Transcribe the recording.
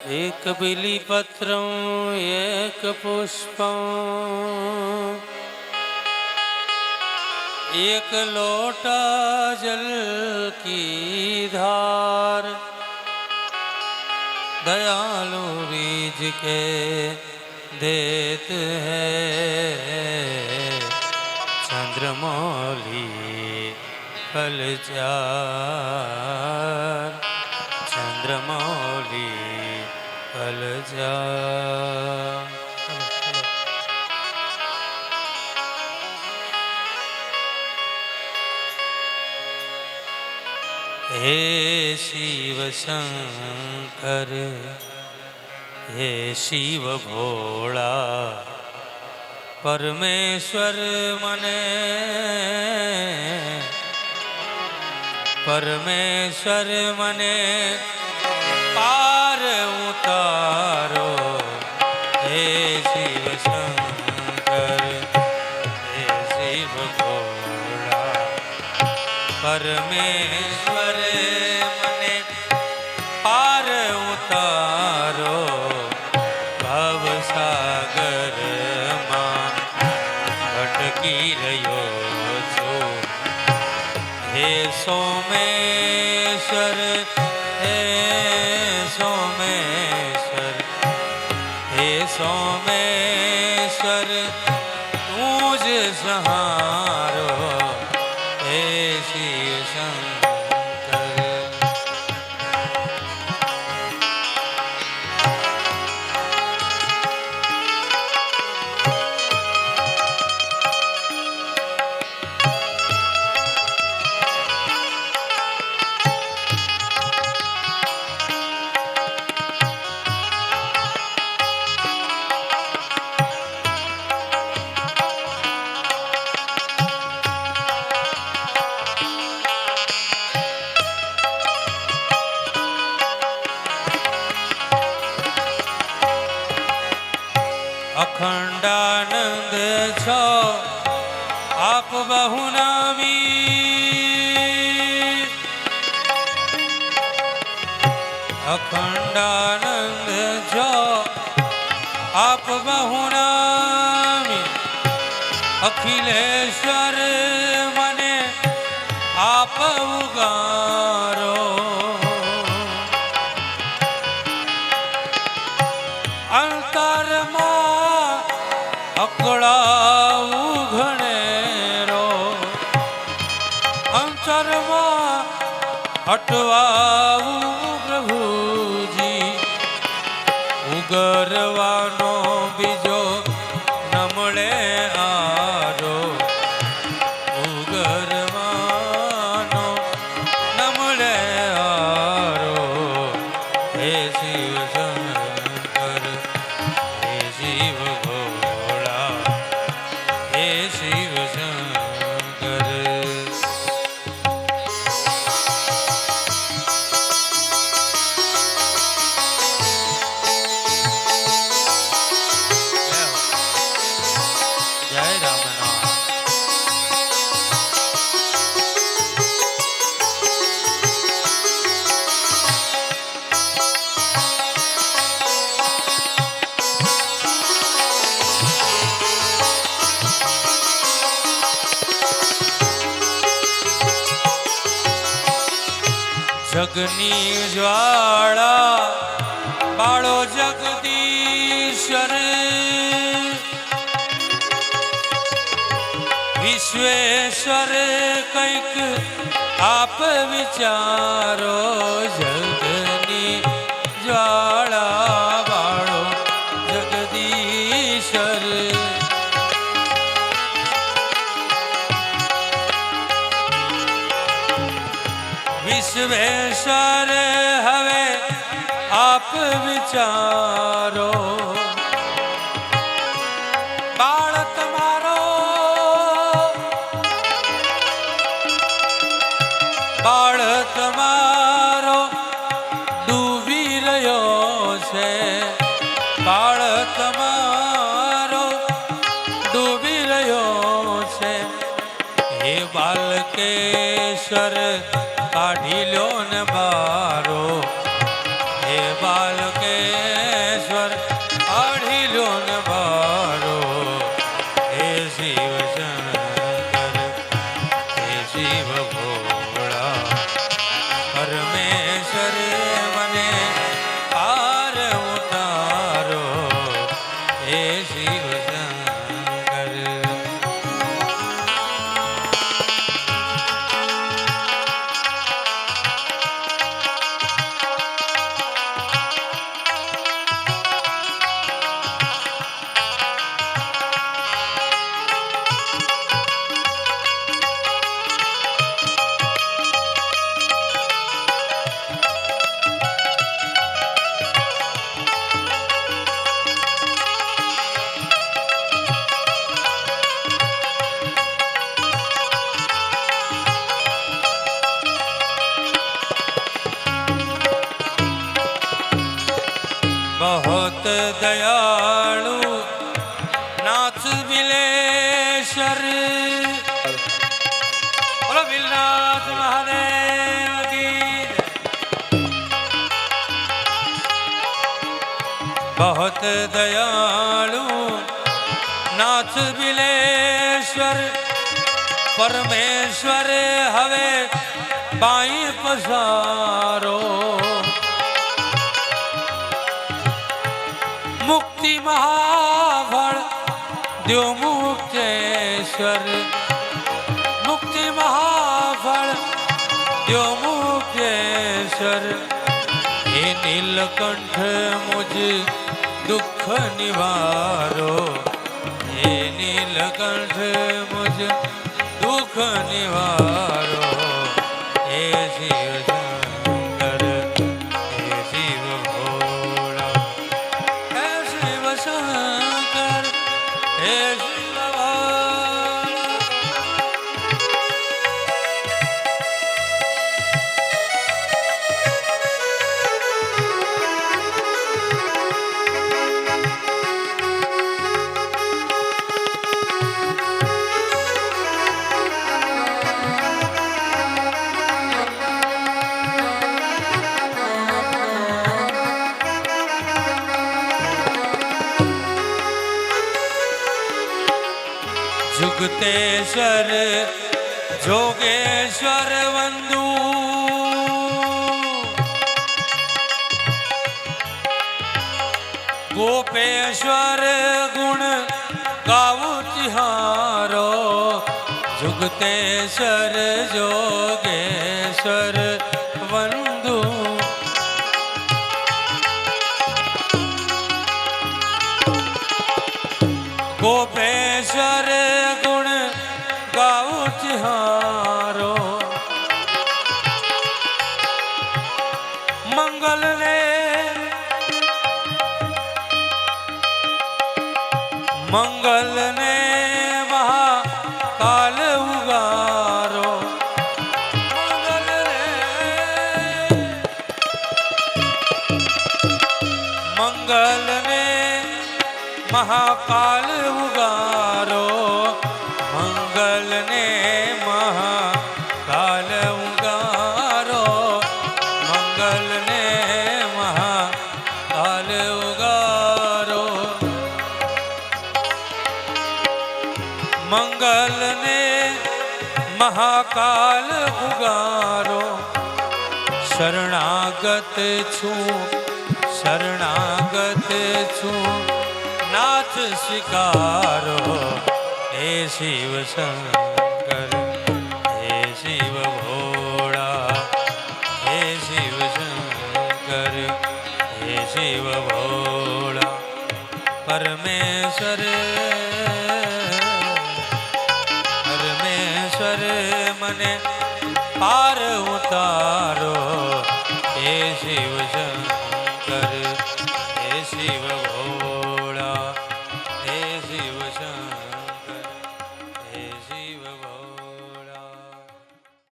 एकबिलिपत्रम् एकपुष्पम् एकलोटा जल की धार दयालु बीज के देत है चंद्रमौली फल चार चंद्रमौली हे शिव शंकर हे शिव भोला परमेश्वर मने परमेश्वर मने पा ઉતારો સોમેશ્વર તું જ સહારો અખંડાનંદ છો. આપ બહુ નામી અખંડાનંદ છો. આપ બહુ નામી અખિલેશ્વર અકળાવું ઘણેરો. અંતરમાં અટવાવું પ્રભુજી. ઉગરવાનો બીજો જગની જ્વાળા બાળો જગદીશ્વર વિશ્વેશ્વર કંઈક આપ વિચારો જગની વિચારો. બાળક તમારો બાળક તમારો ડૂબી રહ્યો છે. બાળક તમારો ડૂબી રહ્યો છે. હે બાલકેશ્વર, કાઢી લો ને બારો. હે बहुत दयालु नाथ बिलेश्वर परमेश्वर हवे बाई पसारो मुक्ति महाफल द्यो मुक्तेश्वर मुक्ति महाफल द्यो मुक्तेश्वर હે નીલકંઠ મુજ દુઃખ નિવારો હે નીલકંઠ મુજ દુઃખ નિવારો જુગતેશ્વર જોગેશ્વર વંદુ ગોપેશ્વર ગુણ ગાવું તિહારો જુગતેશ્વર જોગેશ્વર વંદુ ગોપેશ્વર મંગલ ને મહાકાલ ઉગારો. મંગલ ને મંગલ ને મહાકાલ ઉગારો. મંગલ ને મહાકાલ ઉગારો શરણાગત છું શરણાગત છું નાથ સ્વીકારો હે શિવ શંકર હે શિવ ભોળા હે શિવ શંકર હે શિવ ભોળા પરમેશ્વર મને પાર ઉતારો.